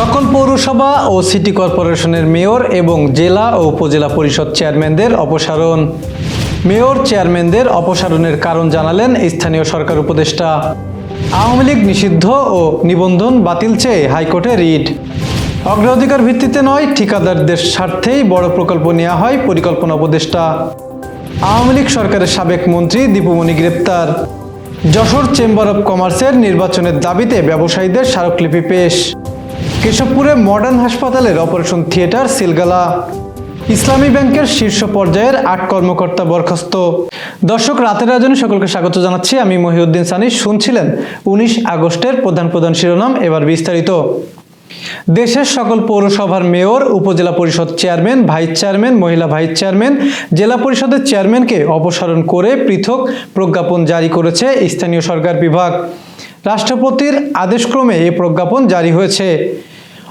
সকল পৌরসভা ও সিটি কর্পোরেশনের মেয়র এবং জেলা ও উপজেলা পরিষদ চেয়ারম্যানদের অপসারণ। মেয়র চেয়ারম্যানদের অপসারণের কারণ জানালেন স্থানীয় সরকার উপদেষ্টা। আওয়ামী লীগ নিষিদ্ধ ও নিবন্ধন বাতিল চেয়ে হাইকোর্টে রিট। অগ্রাধিকার ভিত্তিতে নয়, ঠিকাদারদের স্বার্থেই বড় প্রকল্প নেওয়া হয়, পরিকল্পনা উপদেষ্টা। আওয়ামী লীগ সরকারের সাবেক মন্ত্রী দীপুমণি গ্রেপ্তার। যশোর চেম্বার অব কমার্সের নির্বাচনের দাবিতে ব্যবসায়ীদের স্মারকলিপি পেশ। কেশবপুরে মডার্ন হাসপাতালের অপারেশন থিয়েটার সিলগালা। ইসলামী ব্যাংকের শীর্ষ পর্যায়ের আট কর্মকর্তা বরখাস্ত। দর্শক, রাতের আয়োজনে সকলকে স্বাগত জানাচ্ছি। আমি মহিউদ্দিন সানি। শুনছিলেন উনিশ আগস্টের প্রধান প্রধান শিরোনাম, এবার বিস্তারিত। দেশের সকল পৌরসভার মেয়র, উপজেলা পরিষদ চেয়ারম্যান, ভাইস চেয়ারম্যান, মহিলা ভাইস চেয়ারম্যান, জেলা পরিষদের চেয়ারম্যানকে অপসারণ করে পৃথক প্রজ্ঞাপন জারি করেছে স্থানীয় সরকার বিভাগ। রাষ্ট্রপতির আদেশক্রমে এই প্রজ্ঞাপন জারি হয়েছে।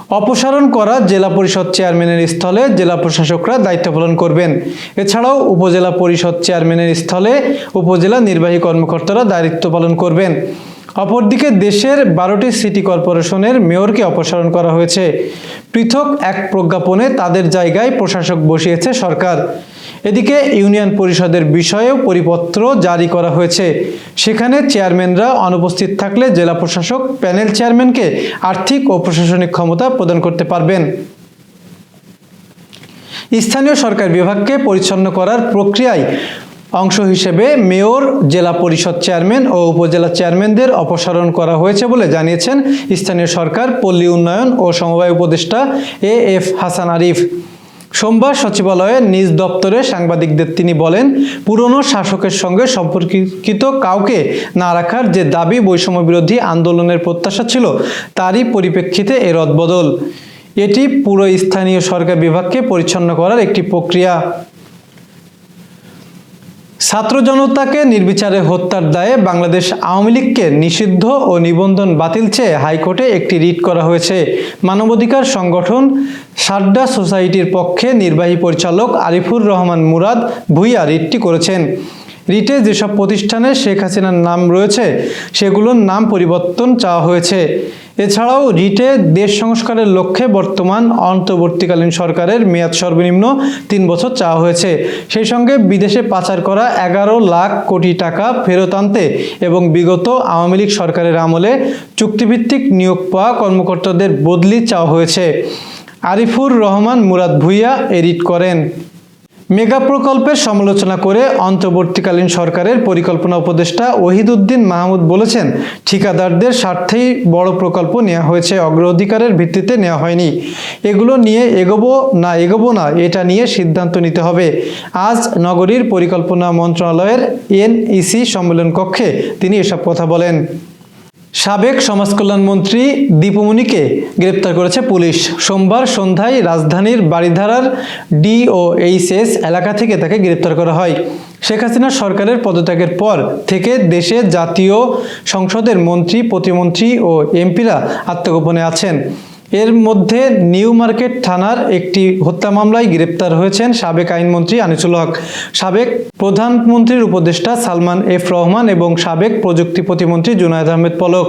অপসারণ করা জেলা পরিষদ চেয়ারম্যানের স্থলে জেলা প্রশাসকরা দায়িত্ব পালন করবেন। এছাড়াও উপজেলা পরিষদ চেয়ারম্যানের স্থলে উপজেলা নির্বাহী কর্মকর্তারা দায়িত্ব পালন করবেন। অপরদিকে দেশের বারোটি সিটি কর্পোরেশনের মেয়রকে অপসারণ করা হয়েছে। পৃথক এক প্রজ্ঞাপনে তাদের জায়গায় প্রশাসক বসিয়েছে সরকার। এদিকে ইউনিয়ন পরিষদের বিষয়েও পরিপত্র জারি করা হয়েছে। সেখানে চেয়ারম্যানরা অনুপস্থিত থাকলে জেলা প্রশাসক, প্যানেল চেয়ারম্যানকে আর্থিক ও প্রশাসনিক ক্ষমতা প্রদান করতে পারবেন। স্থানীয় সরকার বিভাগকে পরিচ্ছন্ন করার প্রক্রিয়ায় অংশ হিসেবে মেয়র, জেলা পরিষদ চেয়ারম্যান ও উপজেলা চেয়ারম্যানদের অপসারণ করা হয়েছে বলে জানিয়েছেন স্থানীয় সরকার, পল্লী উন্নয়ন ও সমবায় উপদেষ্টা এ এফ হাসান আরিফ। সোমবার সচিবালয়ে নিজ দপ্তরে সাংবাদিকদের তিনি বলেন, পুরনো শাসকের সঙ্গে সম্পর্কিত কাউকে না রাখার যে দাবি বৈষম্য বিরোধী আন্দোলনের প্রত্যাশা ছিল, তারই পরিপ্রেক্ষিতে এ রদবদল। এটি পুরো স্থানীয় সরকার বিভাগকে পরিচ্ছন্ন করার একটি প্রক্রিয়া। ছাত্র জনতাকে নির্বিচারে হত্যার দায়ে বাংলাদেশ আওয়ামী লীগকে নিষিদ্ধ ও নিবন্ধন বাতিল চেয়ে হাইকোর্টে একটি রিট করা হয়েছে। মানবাধিকার সংগঠন সাড্ডা সোসাইটির পক্ষে নির্বাহী পরিচালক আরিফুর রহমান মুরাদ ভুইয়া রিটটি করেছেন। রিটে যেসব প্রতিষ্ঠানে শেখ হাসিনার নাম রয়েছে, সেগুলোর নাম পরিবর্তন চাওয়া হয়েছে। এছাড়াও রিটে দেশ সংস্কারের লক্ষ্যে বর্তমান অন্তর্বর্তীকালীন সরকারের মেয়াদ সর্বনিম্ন তিন বছর চাওয়া হয়েছে। সেই সঙ্গে বিদেশে পাচার করা এগারো লাখ কোটি টাকা ফেরত আনতে এবং বিগত আওয়ামী লীগ সরকারের আমলে চুক্তিভিত্তিক নিয়োগ পাওয়া কর্মকর্তাদের বদলি চাওয়া হয়েছে। আরিফুর রহমান মুরাদ ভুইয়া এডিট করেন। মেগা প্রকল্পের সমালোচনা করে অন্তর্বর্তীকালীন সরকারের পরিকল্পনা উপদেষ্টা ওহিদুদ্দিন মাহমুদ বলেছেন, ঠিকাদারদের স্বার্থেই বড় প্রকল্প নেওয়া হয়েছে, অগ্রাধিকারের ভিত্তিতে নেওয়া হয়নি। এগুলো নিয়ে এগোবো না এগোবো না, এটা নিয়ে সিদ্ধান্ত নিতে হবে। আজ নগরীর পরিকল্পনা মন্ত্রণালয়ের এনইসি সম্মেলন কক্ষে তিনি এসব কথা বলেন। সাবেক সমাজকল্যাণমন্ত্রী দীপুমণিকে গ্রেপ্তার করেছে পুলিশ। সোমবার সন্ধ্যায় রাজধানীর বাড়িধারার ডিওএইচএস এলাকা থেকে তাকে গ্রেপ্তার করা হয়। শেখ হাসিনা সরকারের পদত্যাগের পর থেকে দেশে জাতীয় সংসদের মন্ত্রী, প্রতিমন্ত্রী ও এমপিরা আত্মগোপনে আছেন। এর মধ্যে নিউ মার্কেট থানার একটি হত্যা মামলায় গ্রেপ্তার হয়েছেন সাবেক আইনমন্ত্রী আনিসুল হক, সাবেক প্রধানমন্ত্রীর উপদেষ্টা সালমান এফ রহমান এবং সাবেক প্রযুক্তি প্রতিমন্ত্রী জুনায়দ আহমেদ পলক।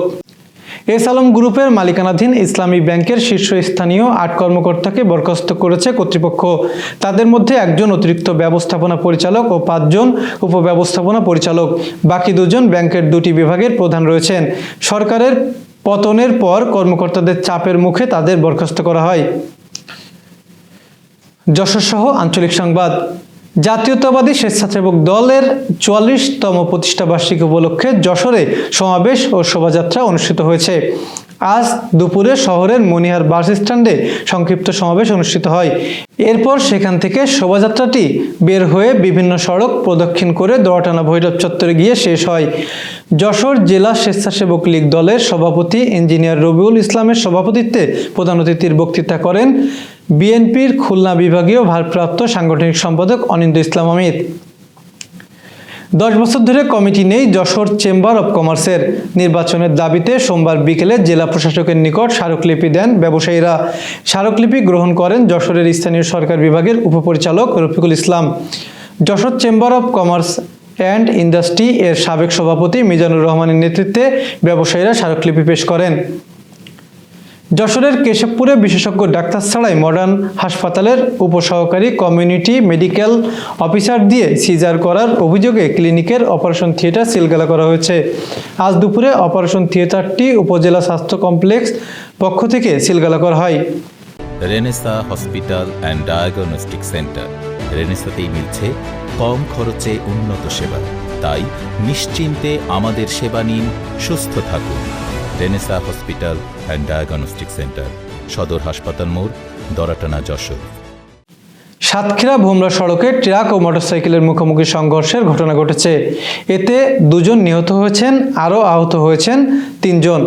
এস আলম গ্রুপের মালিকানাধীন ইসলামী ব্যাংকের শীর্ষস্থানীয় আট কর্মকর্তাকে বরখাস্ত করেছে কর্তৃপক্ষ। তাদের মধ্যে একজন অতিরিক্ত ব্যবস্থাপনা পরিচালক ও পাঁচজন উপব্যবস্থাপনা পরিচালক। বাকি দুজন ব্যাংকের দুটি বিভাগের প্রধান রয়েছেন। সরকারের পতনের পর কর্মকর্তাদের চাপের মুখে তাদের বরখাস্ত করা হয়। যশোরসহ আঞ্চলিক সংবাদ। জাতীয়তাবাদী স্বেচ্ছাসেবক দলের চুয়াল্লিশতম প্রতিষ্ঠাবার্ষিকী উপলক্ষে যশোরে সমাবেশ ও শোভাযাত্রা অনুষ্ঠিত হয়েছে। আজ দুপুরে শহরের মনিহার বাস স্ট্যান্ডে সংক্ষিপ্ত সমাবেশ অনুষ্ঠিত হয়। এরপর সেখান থেকে শোভাযাত্রাটি বের হয়ে বিভিন্ন সড়ক প্রদক্ষিণ করে দোয়াটানা ভৈরব চত্বরে গিয়ে শেষ হয়। যশোর জেলা স্বেচ্ছাসেবক লীগ দলের সভাপতি ইঞ্জিনিয়ার রবিউল ইসলামের সভাপতিত্বে প্রধান অতিথির বক্তৃতা করেন বিএনপির খুলনা বিভাগীয় ভারপ্রাপ্ত সাংগঠনিক সম্পাদক অনিন্দ ইসলাম অমিত দশ বছর ধরে কমিটি নেই যশোর চেম্বার অব কমার্সের। নির্বাচনের দাবিতে সোমবার বিকেলে জেলা প্রশাসকের নিকট স্মারকলিপি দেন ব্যবসায়ীরা। স্মারকলিপি গ্রহণ করেন যশোরের স্থানীয় সরকার বিভাগের উপপরিচালক Rafiqul Islam. Jessore chamber of commerce and industry এর সাবেক সভাপতি মিজানুর রহমানের নেতৃত্বে ব্যবসায়ীরা স্মারকলিপি পেশ করেন। যশোরের কেশবপুরে বিশেষজ্ঞ ডাক্তার ছাড়াই মডার্ন হাসপাতালের উপসহকারী কমিউনিটি মেডিকেল অফিসার দিয়ে সিজার করার অভিযোগে ক্লিনিকের অপারেশন থিয়েটার সিলগালা করা হয়েছে। আজ দুপুরে অপারেশন থিয়েটারটি উপজেলা স্বাস্থ্য কমপ্লেক্স পক্ষ থেকে সিলগালা করা হয়। Renaissance hospital and diagnostic centre রেনেসাতেই মিলছে কম খরচে উন্নত সেবা। তাই নিশ্চিন্তে আমাদের সেবা নিন, সুস্থ থাকুন। Renaissance hospital and diagnostic centre, সদর হাসপাতাল মোড়, দরাটানা যশোর। সাতক্ষীরা ভোমরা সড়কে ট্রাক ও মোটরসাইকেলের মুখোমুখি সংঘর্ষের ঘটনা ঘটেছে। এতে দুজন নিহত হয়েছেন, আরও আহত হয়েছেন তিনজন।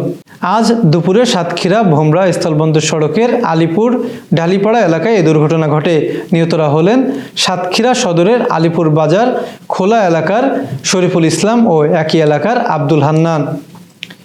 আজ দুপুরে সাতক্ষীরা ভোমরা স্থলবন্দর সড়কের আলিপুর ডালিপাড়া এলাকায় এই দুর্ঘটনা ঘটে। নিহতরা হলেন সাতক্ষীরা সদরের আলিপুর বাজার, খোলা এলাকার শরীফুল ইসলাম ও একই এলাকার আব্দুল হান্নান।